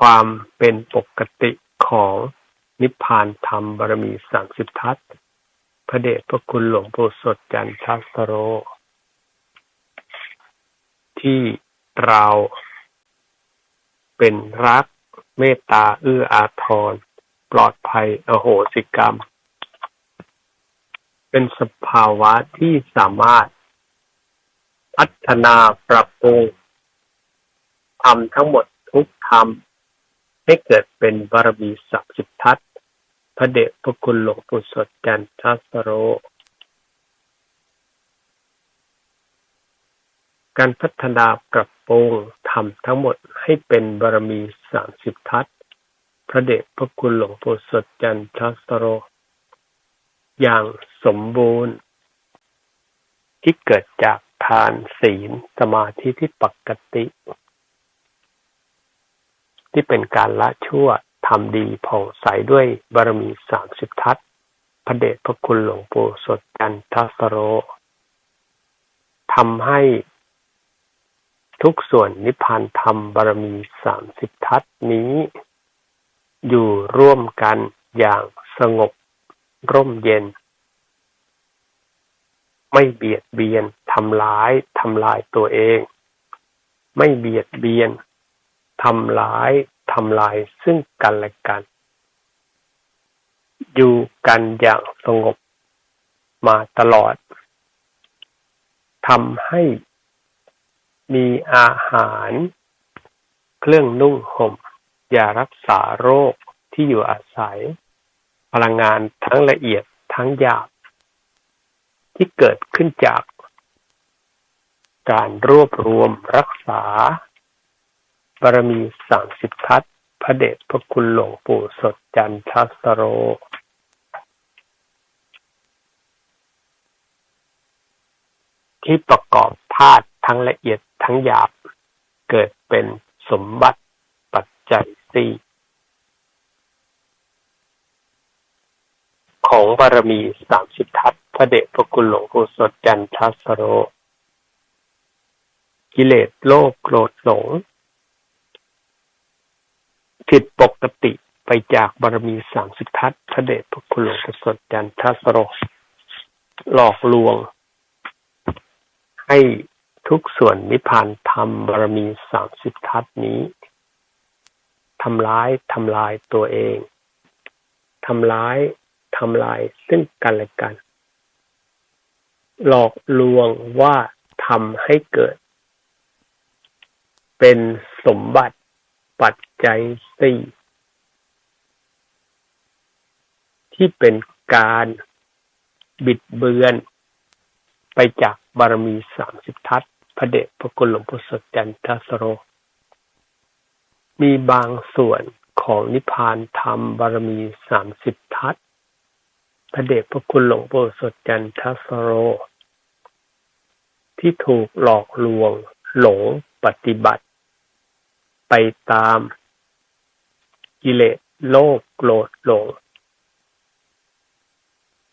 ความเป็นปกติของนิพพานธรรมบารมีสามสิบทัศพระเดชพระคุณหลวงปู่สดจันทสโร ที่เราเป็นรักเมตตาเอื้ออาทร ปลอดภัยอโหสิกรรม เป็นสภาวะที่สามารถพัฒนาปรับปรุงทำทั้งหมดทุกธรรม ให้เกิดเป็นบารมีสักสิบทัศพระเดชพระคุณหลวงปู่สดจันทัสโร การพัฒนาปรับปรุงทำทั้งหมดให้เป็นบารมีสามสิบทัศพระเดชพระคุณหลวงปู่สดจันทัสโร อย่างสมบูรณ์ ที่เกิดจากทานศีลสมาธิที่ปกติ ที่เป็นการละชั่วทำดีผ่องใสด้วยบารมีสามสิบทัศพระเดชพระคุณหลวงปู่สดจันทัสโรทำให้ทุกส่วนนิพพานธรรมบารมีสามสิบทัศนี้ อยู่ร่วมกันอย่างสงบร่มเย็น ไม่เบียดเบียนทำร้ายทำลายตัวเอง ไม่เบียดเบียนำร้ายทำลายซึ่งกันและกัน อยู่กันอย่างสงบมาตลอดทำให้มีอาหาร เครื่องนุ่งห่มยารักษาโรคที่อยู่อาศัย พลังงานทั้งละเอียดทั้งหยาบ ที่เกิดขึ้นจากการรวบรวมรักษา บารมีสามสิบทัศพระเดชพระคุณหลวงปู่สดจันทัสโรที่ประกอบธาตุทั้งละเอียดทั้งหยาบ เกิดเป็นสมบัติปัจจัยสี่ของบารมีสามสิบทัศพระเดชพระคุณหลวงปู่สดจันทัสโร กิเลสโลภโกรธหลง ผิดปกติไปจากบารมีสามสิบทัศพระเดชพระคุณหลวงสดจันทัสโร หลอกลวง ให้ทุกส่วนนิพพานธรรมบารมีสามสิบทัศนี้ทำร้ายทำลายตัวเองทำร้ายทำลายซึ่งกันและกัน หลอกลวงว่าทำให้เกิด เป็นสมบัติ ปัจจัยสี่ที่เป็นการบิดเบือน ไปจากบารมีสามสิบทัศพระเดชพระคุณหลวงพ่อสดจันทสโร มีบางส่วนของนิพพานธรรมบารมีสามสิบทัศพระเดชพระคุณหลวงพ่อสดจันทสโร ที่ถูกหลอกลวงหลงปฏิบัติ ไปตามกิเลสโลภโกรธหลง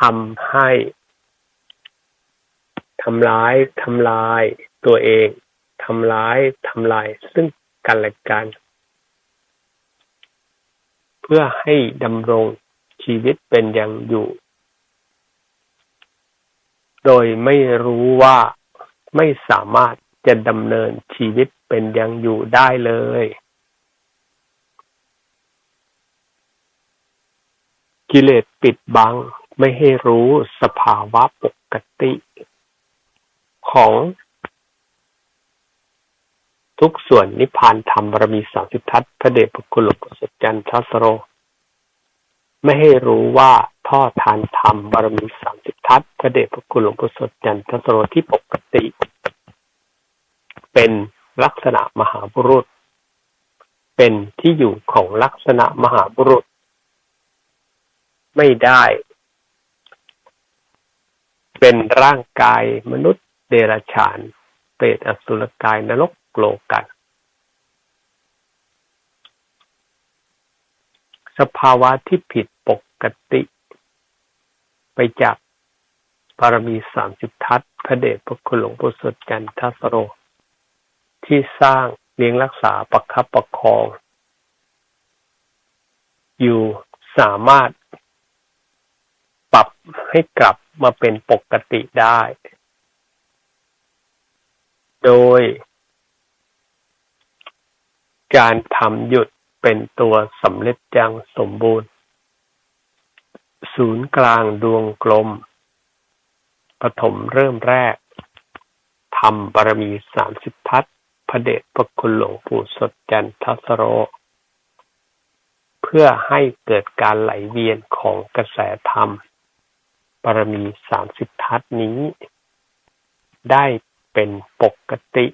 ทำให้ทำร้ายทำลายตัวเองทำร้ายทำลายซึ่งกันและกัน เพื่อให้ดำรงชีวิตเป็นอย่างอยู่ โดยไม่รู้ว่าไม่สามารถจะดำเนินชีวิต เป็นยังอยู่ได้เลยกิเลสปิดบังไม่ให้รู้สภาวะปกติ ของ ทุกส่วนนิพพานธรรมบารมีสามสิบทัศพระเดชพระคุณหลวงพ่อสจันทัสโร ไม่ให้รู้ว่าท่อทานธรรมบารมีสามสิบทัศพระเดชพระคุณหลวงพ่อสจันทัสโรที่ปกติ เป็น ลักษณะมหาบุรุษ เป็นที่อยู่ของลักษณะมหาบุรุษ ไม่ได้ เป็นร่างกายมนุษย์เดรัจฉาน เปรตอสุรกายนรกโลกัน สภาวะที่ผิดปกติ ไปจากปารมีสามสิบทัศพระเดชพระคุณหลวงปู่สดจันทสโร ที่สร้างเลี้ยงรักษาประคับประคอง อยู่สามารถ ปรับให้กลับมาเป็นปกติได้ โดย การทำหยุดเป็นตัวสำเร็จยังสมบูรณ์ ศูนย์กลางดวงกลมปฐมเริ่มแรกทำบารมีสามสิบทัศ พระเดชพระคุณหลวงปู่สดจันทสโร เพื่อให้เกิดการไหลเวียนของกระแสธรรมบารมีสามสิบทัศนี้ ได้เป็นปกติ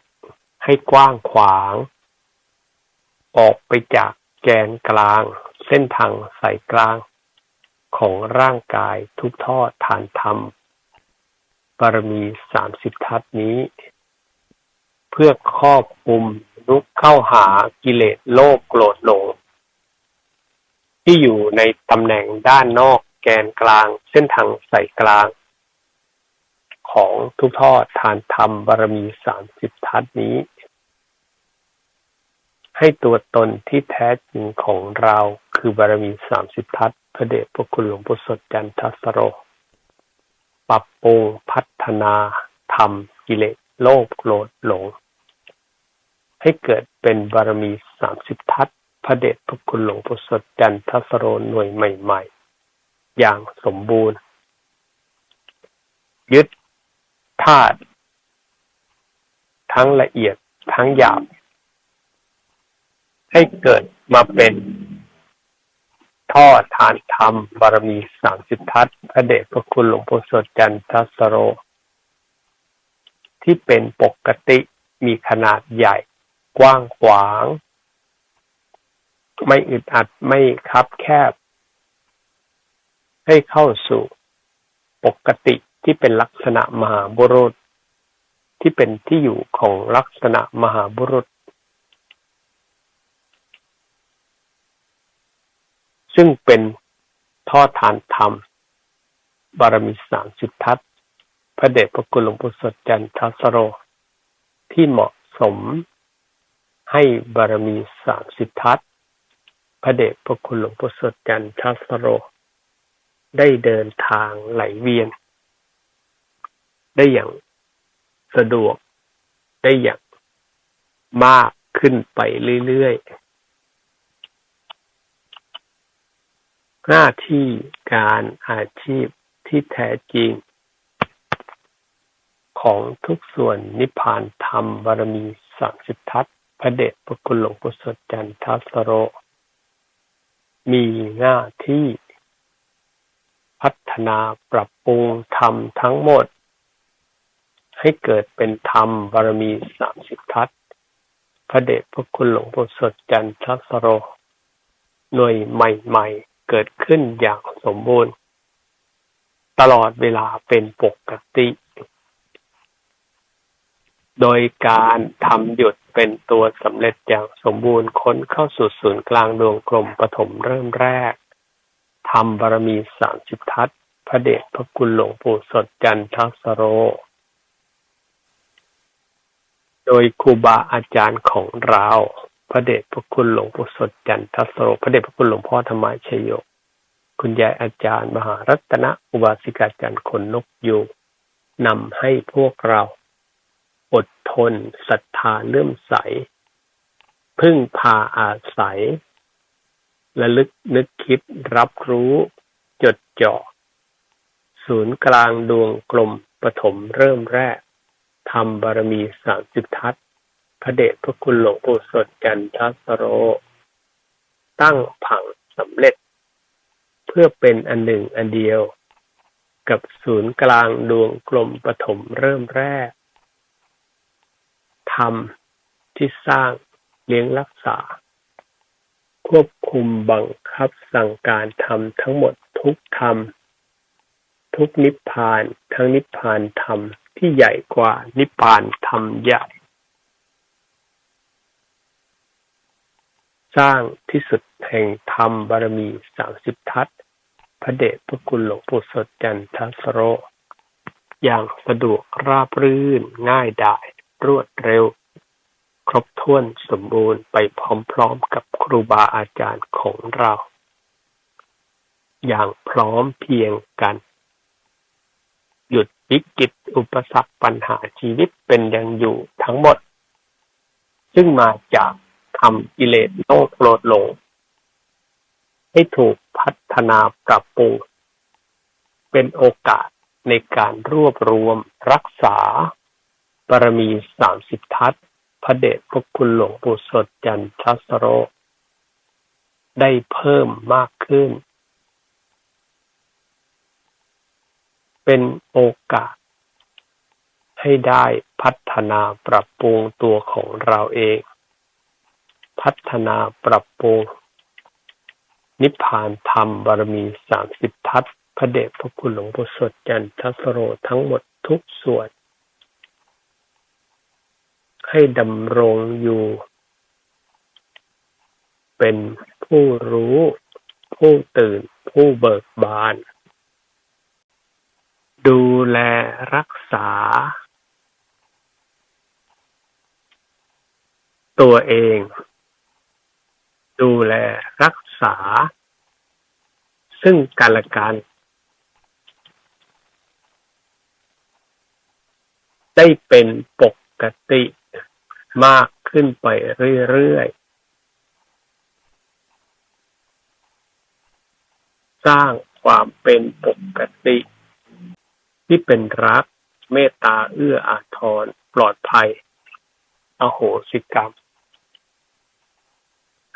ให้กว้างขวาง ออกไปจากแกนกลาง เส้นทางสายกลาง ของร่างกายทุกท่อฐานธรรมบารมีสามสิบทัศนี้ เพื่อครอบคุมลุกเข้าหากิเลสโลภโกรธหลง ที่อยู่ในตำแหน่งด้านนอกแกนกลาง เส้นทางสายกลาง ของทุกทอดฐานธรรมบารมีสามสิบทัศนี้ ให้ตัวตนที่แท้จริงของเราคือบารมีสามสิบทัศพระเดชพระคุณหลวงปู่สดจันทสโร ปรับปรุงพัฒนาทำกิเลสโลภโกรธหลง ให้เกิดเป็นบารมีสามสิบทัศพระเดชพระคุณหลวงปู่สดจันทสโรหน่วยใหม่ ๆ อย่างสมบูรณ์ ยึดธาตุทั้งละเอียดทั้งหยาบ ให้เกิดมาเป็นท่อทานธรรมบารมีสามสิบทัศพระเดชพระคุณหลวงพ่อสดจันทสโร ที่เป็นปกติมีขนาดใหญ่ กว้างขวาง ไม่อึดอัดไม่คับแคบ ให้เข้าสู่ปกติที่เป็นลักษณะมหาบุรุษ ที่เป็นที่อยู่ของลักษณะมหาบุรุษ ซึ่งเป็นท่อทานธรรม บารมีสามสิบทัศพระเดชพระคุณหลวงปู่สดจันทสโร ที่เหมาะสม ให้บารมีสามสิบทัศ พระเดชพระคุณหลวงปู่สดจันทสโร ได้เดินทางไหลเวียน ได้อย่างสะดวก ได้อย่างมากขึ้นไปเรื่อยๆ หน้าที่การอาชีพที่แท้จริง ของทุกส่วนนิพพานธรรมบารมีสามสิบทัศ พระเดชพระคุณหลวงปู่สดจันทสโร มีหน้าที่พัฒนาปรับปรุงธรรมทั้งหมด ให้เกิดเป็นธรรมบารมีสามสิบทัศพระเดชพระคุณหลวงปู่สดจันทสโร หน่วยใหม่ๆ เกิดขึ้นอย่างสมบูรณ์ ตลอดเวลาเป็นปกติ โดยการทำหยุดเป็นตัวสำเร็จอย่างสมบูรณ์ค้นเข้าสู่ศูนย์กลางดวงกลมปฐมเริ่มแรกทำบารมีสามสิบทัศพระเดชพระคุณหลวงปู่สดจันทสโร โดยครูบาอาจารย์ของเรา พระเดชพระคุณหลวงปู่สดจันทสโร พระเดชพระคุณหลวงพ่อธรรมชโยคุณยายอาจารย์ มหารัตนอุบาสิกาจันคนนกยูนำให้พวกเรา อดทนศรัทธาเลื่อมใส พึ่งพาอาศัยระลึกนึกคิดรับรู้ จดจ่อ ศูนย์กลางดวงกลมปฐมเริ่มแรกทำบารมีสามสิบทัศพระเดชพระคุณหลวงปู่สดจันทสโร ตั้งผังสำเร็จ เพื่อเป็นอันหนึ่งอันเดียว กับศูนย์กลางดวงกลมปฐมเริ่มแรก ธรรมที่สร้างเลี้ยงรักษา ควบคุมบังคับสั่งการทำทั้งหมดทุกธรรม ทุกนิพพานทั้งนิพพานธรรมที่ใหญ่กว่านิพพานธรรมใหญ่ สร้างที่สุดแห่งธรรมบารมีสามสิบทัศพระเดชพระคุณหลวงปู่สดจันทสโร อย่างสะดวกราบรื่นง่ายดาย รวดเร็ว ครบถ้วนสมบูรณ์ไปพร้อม ๆ กับครูบาอาจารย์ของเรา อย่างพร้อมเพียงกัน หยุดวิกฤตอุปสรรคปัญหาชีวิตเป็นยังอยู่ทั้งหมด ซึ่งมาจากทำกิเลสโลภโกรธหลง ให้ถูกพัฒนาปรับปรุงเป็นโอกาสในการรวบรวมรักษา บารมีสามสิบทัศ พระเดชพระคุณหลวงปู่สดจันทสโร ได้เพิ่มมากขึ้น เป็นโอกาส ให้ได้พัฒนาปรับปรุงตัวของเราเอง พัฒนาปรับปรุง นิพพานธรรมบารมีสามสิบทัศ พระเดชพระคุณหลวงปู่สดจันทสโรทั้งหมดทุกส่วน ให้ดำรงอยู่เป็นผู้รู้ ผู้ตื่น ผู้เบิกบาน ดูแลรักษา ตัวเอง ดูแลรักษา ซึ่งกันและกันได้เป็นปกติ มากขึ้นไปเรื่อยๆ สร้างความเป็นปกติ ที่เป็นรัก เมตตาเอื้ออาทร ปลอดภัย อโหสิกรรม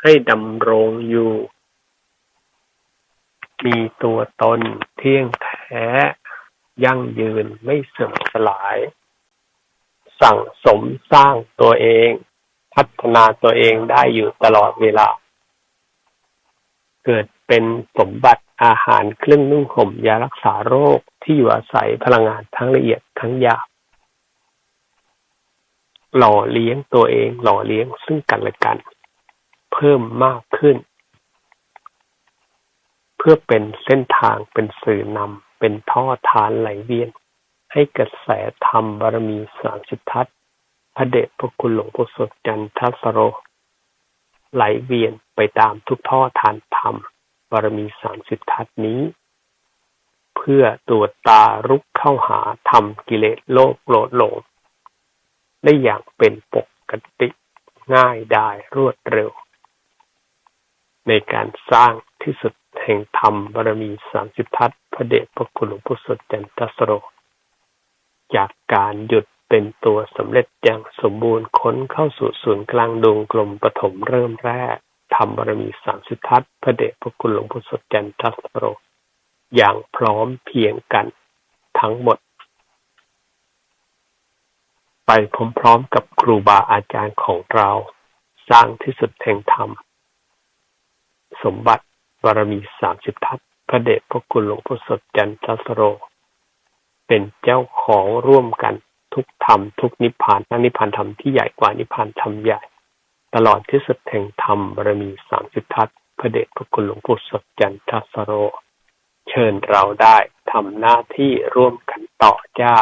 ให้ดำรงอยู่ มีตัวตนเที่ยงแท้ ยั่งยืนไม่เสื่อมสลาย สั่งสมสร้างตัวเอง พัฒนาตัวเองได้อยู่ตลอดเวลา เกิดเป็นสมบัติอาหารเครื่องนุ่งห่มยารักษาโรคที่อยู่อาศัยพลังงานทั้งละเอียดทั้งหยาบหล่อเลี้ยงตัวเอง หล่อเลี้ยงซึ่งกันและกัน เพิ่มมากขึ้น เพื่อเป็นเส้นทางเป็นสื่อนำเป็นท่อทานไหลเวียน ให้กระแสธรรมบารมีสามสิบทัศพระเดชพระคุณหลวงปู่สดจันทสโร ไหลเวียนไปตามทุกท่อทานธรรมบารมีสามสิบทัศนี้ เพื่อตรวจตารุกเข้าหาธรรมกิเลสโลกโกรธหลงได้อย่างเป็นปกติง่ายได้รวดเร็ว ในการสร้างที่สุดแห่งธรรมบารมีสามสิบทัศพระเดชพระคุณหลวงปู่สดจันทสโร จากการหยุดเป็นตัวสำเร็จอย่างสมบูรณ์ค้นเข้าสู่ศูนย์กลางดวงกลมปฐมเริ่มแรกทำบารมีสามสิทัศพระเดชพระคุณหลวงพ่อสดจันทัสโร อย่างพร้อมเพียงกันทั้งหมด ไปพร้อมๆกับครูบาอาจารย์ของเรา สร้างที่สุดแห่งธรรม สมบัติบารมีสามสิบทัศพระเดชพระคุณหลวงพ่อสดจันทัสโร เป็นเจ้าของร่วมกันทุกธรรมทุกนิพพานทั้งนิพพานธรรมที่ใหญ่กว่านิพพานธรรมใหญ่ ตลอดที่สุดแห่งธรรมบารมีสามสิบทัศพระเดชพระคุณหลวงปู่สดจันทสโร เชิญเราได้ทำหน้าที่ร่วมกันต่อจ้า